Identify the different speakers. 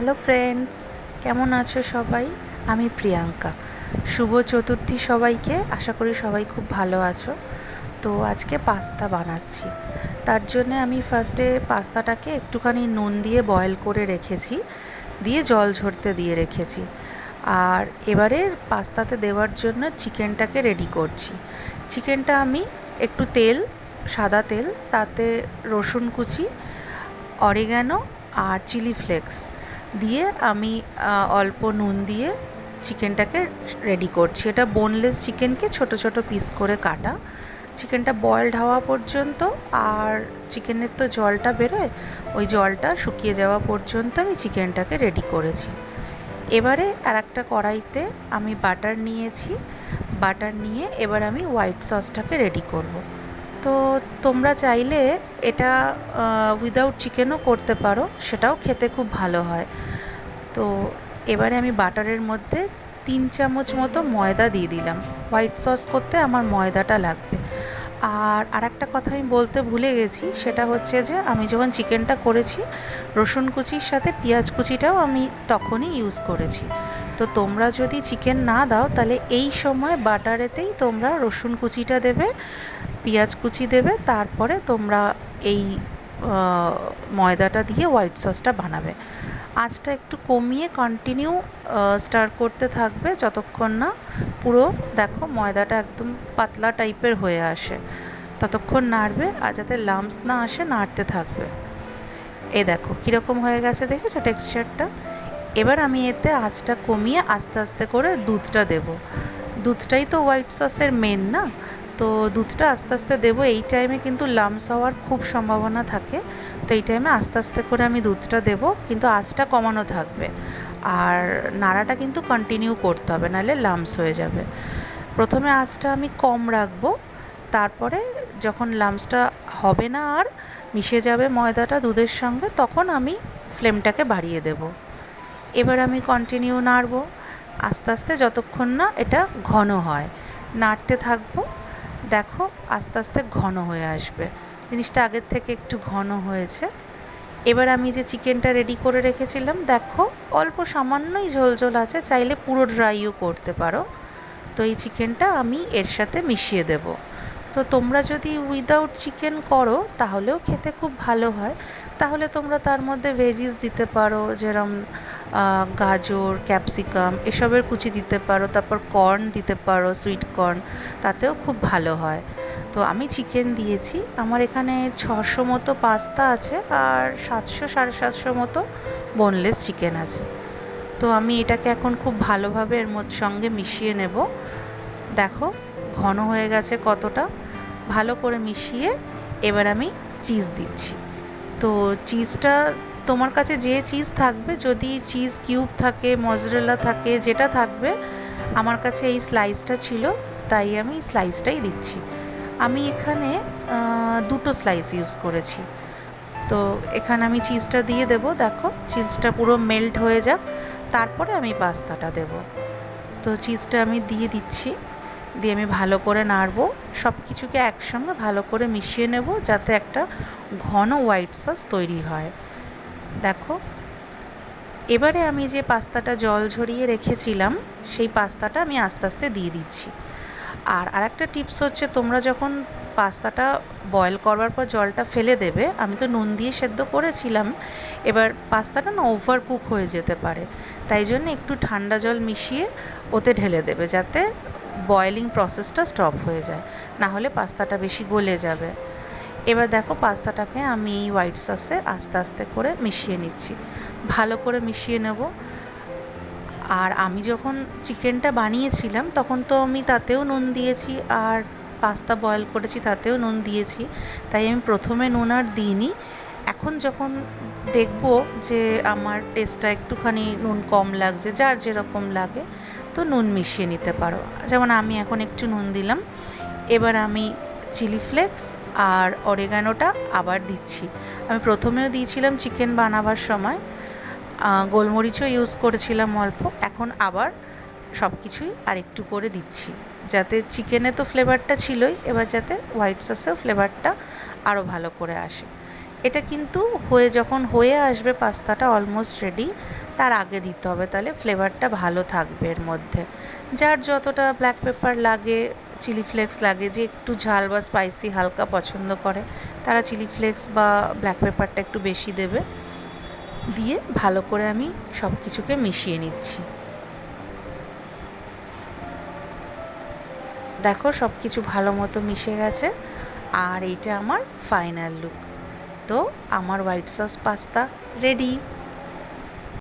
Speaker 1: Hello friends কেমন আছো সবাই? আমি প্রিয়াঙ্কা। শুভ চতুর্থী সবাইকে। আশা করি সবাই খুব ভালো আছো। তো আজকে পাস্তা বানাচ্ছি। তার জন্যে আমি ফার্স্টে পাস্তাটাকে একটুখানি নুন দিয়ে বয়েল করে রেখেছি। দিয়ে জল ঝরতে দিয়ে রেখেছি। আর এবারে পাস্তাতে দেওয়ার জন্য চিকেনটাকে রেডি করছি। চিকেনটা আমি একটু তেল, সাদা তেল, তাতে রসুন কুচি অরিগ্যানো আর চিলি ফ্লেক্স দিয়ে আমি অল্প নুন দিয়ে চিকেনটাকে রেডি করছি। এটা বোনলেস চিকেনকে ছোট ছোট পিস করে কাটা। চিকেনটা বয়েলড হওয়া পর্যন্ত আর চিকেনের তো জলটা বেরোয়, ওই জলটা শুকিয়ে যাওয়া পর্যন্ত আমি চিকেনটাকে রেডি করেছি। এবারে আর একটা কড়াইতে আমি বাটার নিয়েছি। বাটার নিয়ে এবার আমি হোয়াইট সসটাকে রেডি করব। তো তোমরা চাইলে এটা উইদাউট চিকেনও করতে পারো, সেটাও খেতে খুব ভালো হয়। তো এবারে আমি বাটারের মধ্যে তিন চামচ মতো ময়দা দিয়ে দিলাম। হোয়াইট সস করতে আমার ময়দাটা লাগবে। আর আরেকটা কথা আমি বলতে ভুলে গেছি, সেটা হচ্ছে যে আমি যখন চিকেনটা করেছি, রসুন কুচির সাথে পেঁয়াজ কুচিটাও আমি তখনই ইউজ করেছি। তো তোমরা যদি চিকেন না দাও, তাহলে এই সময় বাটারেতেই তোমরা রসুন কুচিটা দেবে, পেঁয়াজ কুচি দেবে, তারপরে তোমরা এই ময়দাটা দিয়ে হোয়াইট সসটা বানাবে। আঁচটা একটু কমিয়ে কন্টিনিউ স্টার করতে থাকবে যতক্ষণ না পুরো, দেখো ময়দাটা একদম পাতলা টাইপের হয়ে আসে। ততক্ষণ নাড়বে আর যাতে লাম্পস না আসে, নাড়তে থাকবে। এ দেখো কীরকম হয়ে গেছে, দেখেছ টেক্সচারটা এবার আমি এতে আঁচটা কমিয়ে আস্তে আস্তে করে দুধটা দেব। দুধটাই তো হোয়াইট সসের মেন না? তো দুধটা আস্তে আস্তে দেবো। এই টাইমে কিন্তু লামস হওয়ার খুব সম্ভাবনা থাকে। তো এই টাইমে আস্তে আস্তে করে আমি দুধটা দেবো, কিন্তু আঁচটা কমানো থাকবে। আর নাড়াটা কিন্তু কন্টিনিউ করতে হবে, নাহলে লামস হয়ে যাবে। প্রথমে আঁচটা আমি কম রাখব। তারপরে যখন লামসটা হবে না আর, মিশে যাবে ময়দাটা দুধের সঙ্গে, তখন আমি ফ্লেমটাকে বাড়িয়ে দেব। এবার আমি কন্টিনিউ নাড়বো। আস্তে আস্তে যতক্ষণ না এটা ঘন হয়। নাড়তে থাকব। দেখো আস্তে আস্তে ঘন হয়ে আসবে। জিনিসটা আগের থেকে একটু ঘন হয়েছে। এবার আমি যে চিকেনটা রেডি করে রেখেছিলাম, দেখো অল্প সামান্যই ঝোল ঝোল আছে, চাইলে পুরো ড্রাইও করতে পারো। তো এই চিকেনটা আমি এর সাথে মিশিয়ে দেব। তো তোমরা যদি উইদাউট চিকেন করো, তাহলেও খেতে খুব ভালো হয়। তাহলে তোমরা তার মধ্যে ভেজিস দিতে পারো, যেরম গাজর ক্যাপসিকাম এসবের কুচি দিতে পারো, তারপর কর্ন দিতে পারো সুইট কর্ন তাতেও খুব ভালো হয়। তো আমি চিকেন দিয়েছি। আমার এখানে ছশো মতো পাস্তা আছে আর সাতশো, সাড়ে সাতশো মতো বোনলেস চিকেন আছে। তো আমি এটাকে এখন খুব ভালোভাবে এর সঙ্গে মিশিয়ে নেব। দেখো, ঘন হয়ে গেছে কতটা। ভালো করে মিশিয়ে এবার আমি চিজ দিচ্ছি। তো চিজটা তোমার কাছে যে চিজ থাকবে, যদি চিজ কিউব থাকে মজরেলা থাকে, যেটা থাকবে, আমার কাছে এই স্লাইসটা ছিল, তাই আমি স্লাইসটাই দিচ্ছি। আমি এখানে দুটো স্লাইস ইউজ করেছি। তো এখানে আমি চিজটা দিয়ে দেব, দেখো চিজটা পুরো মেল্ট হয়ে যাক। তারপরে আমি পাস্তাটা দেব। তো চিজটা আমি দিয়ে দিচ্ছি। দিয়ে আমি ভালো করে নাড়বো। সব কিছুকে একসঙ্গে ভালো করে মিশিয়ে নেব যাতে একটা ঘন হোয়াইট সস তৈরি হয়। দেখো, এবারে আমি যে পাস্তাটা জল ঝরিয়ে রেখেছিলাম, সেই পাস্তাটা আমি আস্তে আস্তে দিয়ে দিচ্ছি। আর আরেকটা টিপস হচ্ছে, তোমরা যখন পাস্তাটা বয়েল করবার পর জলটা ফেলে দেবে, আমি তো নুন দিয়ে সেদ্ধ করেছিলাম, এবার পাস্তাটা না ওভার কুক হয়ে যেতে পারে। তাই জন্য একটু ঠান্ডা জল মিশিয়ে ওতে ঢেলে দেবে, যাতে বয়েলিং প্রসেসটা স্টপ হয়ে যায়। না হলে পাস্তাটা বেশি গলে যাবে। এবার দেখো পাস্তাটাকে আমি এই হোয়াইট সসে আস্তে আস্তে করে মিশিয়ে নিচ্ছি। ভালো করে মিশিয়ে নেব। আর আমি যখন চিকেনটা বানিয়েছিলাম, তখন তো আমি তাতেও নুন দিয়েছি আর পাস্তা বয়েল করেছি, তাতেও নুন দিয়েছি। তাই আমি প্রথমে নুন আর দিইনি। এখন যখন দেখব যে আমার টেস্টটা একটুখানি নুন কম লাগছে, যার যেরকম লাগে, তো নুন মিশিয়ে নিতে পারো। যেমন আমি এখন একটু নুন দিলাম, এবার আমি চিলি ফ্লেক্স আর অরেগানোটা আবার দিচ্ছি। আমি প্রথমেও দিয়েছিলাম চিকেন বানাবার সময় গোলমরিচও ইউজ করেছিলাম অল্প, এখন আবার সব কিছুই আর একটু করে দিচ্ছি। যাতে চিকেনে তো ফ্লেভারটা ছিলই, এবার যাতে হোয়াইট সসেও ফ্লেভারটা আরও ভালো করে আসে। এটা কিন্তু হয়ে, যখন হয়ে আসবে পাস্তাটা অলমোস্ট রেডি তার আগে দিতে হবে। তাহলে ফ্লেভারটা ভালো থাকবে এর মধ্যে। যার যতটা ব্ল্যাক পেপার লাগে চিলি ফ্লেক্স লাগে, যে একটু ঝাল বা স্পাইসি হালকা পছন্দ করে, তারা চিলি ফ্লেক্স বা ব্ল্যাক পেপারটা একটু বেশি দেবে। দিয়ে ভালো করে আমি সব কিছুকে মিশিয়ে নিচ্ছি। দেখো সব কিছু ভালো মতো মিশে গেছে। আর এইটা আমার ফাইনাল লুক তো আমার হোয়াইট সস পাস্তা রেডি।